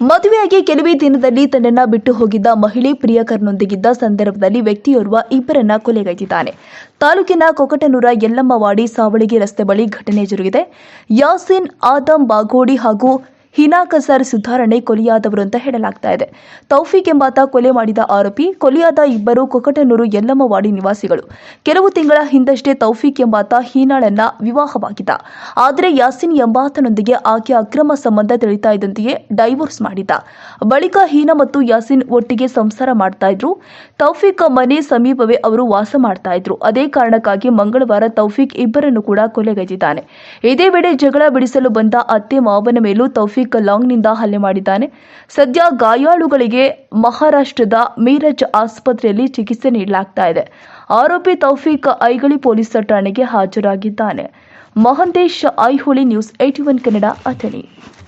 ಮದುವೆಯಾಗಿ ಕೆಲವೇ ದಿನದಲ್ಲಿ ತನ್ನನ್ನ ಬಿಟ್ಟು ಹೋಗಿದ್ದ ಮಹಿಳೆ ಪ್ರಿಯಕರನೊಂದಿಗಿದ್ದ ಸಂದರ್ಭದಲ್ಲಿ ವ್ಯಕ್ತಿಯೋರ್ವ ಇಬ್ಬರನ್ನ ಕೊಲೆಗೈದಿದ್ದಾನೆ. ತಾಲೂಕಿನ ಕೊಕಟನೂರ ಯಲ್ಲಮ್ಮವಾಡಿ ಸಾವಳಿಗೆ ರಸ್ತೆ ಬಳಿ ಘಟನೆ ಜರುಗಿದೆ. ಯಾಸಿನ್ ಆದಂ ಬಾಗೋಡಿ ಹಾಗೂ ಹಿನಾ ಕಸಾರ್ ಸುಧಾರಣೆ ಕೊಲೆಯಾದವರು ಅಂತ ಹೇಳಲಾಗ್ತಾ ಇದೆ. ತೌಫೀಕ್ ಎಂಬಾತ ಕೊಲೆ ಮಾಡಿದ ಆರೋಪಿ, ಕೊಲೆಯಾದ ಇಬ್ಬರು ಕೊಕಟನೂರು ಯಲ್ಲಮ್ಮವಾಡಿ ನಿವಾಸಿಗಳು. ಕೆಲವು ತಿಂಗಳ ಹಿಂದಷ್ಟೇ ತೌಫೀಕ್ ಎಂಬಾತ ಹೀನಾಳನ್ನ ವಿವಾಹವಾಗಿದ್ದ. ಆದರೆ ಯಾಸಿನ್ ಎಂಬಾತನೊಂದಿಗೆ ಆಕೆ ಅಕ್ರಮ ಸಂಬಂಧ ತಿಳಿತಾ ಇದ್ದಂತೆಯೇ ಡೈವೋರ್ಸ್ ಮಾಡಿದ್ದ. ಬಳಿಕ ಹೀನಾ ಮತ್ತು ಯಾಸಿನ್ ಒಟ್ಟಿಗೆ ಸಂಸಾರ ಮಾಡ್ತಾ ಇದ್ರು. ತೌಫೀಕ್ ಮನೆ ಸಮೀಪವೇ ಅವರು ವಾಸ ಮಾಡ್ತಾ ಇದ್ರು. ಅದೇ ಕಾರಣಕ್ಕಾಗಿ ಮಂಗಳವಾರ ತೌಫೀಕ್ ಇಬ್ಬರನ್ನು ಕೂಡ ಕೊಲೆಗೈದಿದ್ದಾನೆ. ಇದೇ ವೇಳೆ ಜಗಳ ಬಿಡಿಸಲು ಬಂದ ಅತ್ತೆ ಮಾವನ ಮೇಲೂ ತೌಫೀಕ್ ಲಾಂಗ್ನಿಂದ ಹಲ್ಲೆ ಮಾಡಿದ್ದಾನೆ. ಸದ್ಯ ಗಾಯಾಳುಗಳಿಗೆ ಮಹಾರಾಷ್ಟ್ರದ ಮೀರಜ್ ಆಸ್ಪತ್ರೆಯಲ್ಲಿ ಚಿಕಿತ್ಸೆ ನೀಡಲಾಗ್ತಾ ಇದೆ. ಆರೋಪಿ ತೌಫೀಕ್ ಐಗಳಿ ಪೊಲೀಸ್ ಠಾಣೆಗೆ ಹಾಜರಾಗಿದ್ದಾನೆ. Mahantesh Aiholi news eighty one Kannada, Athani.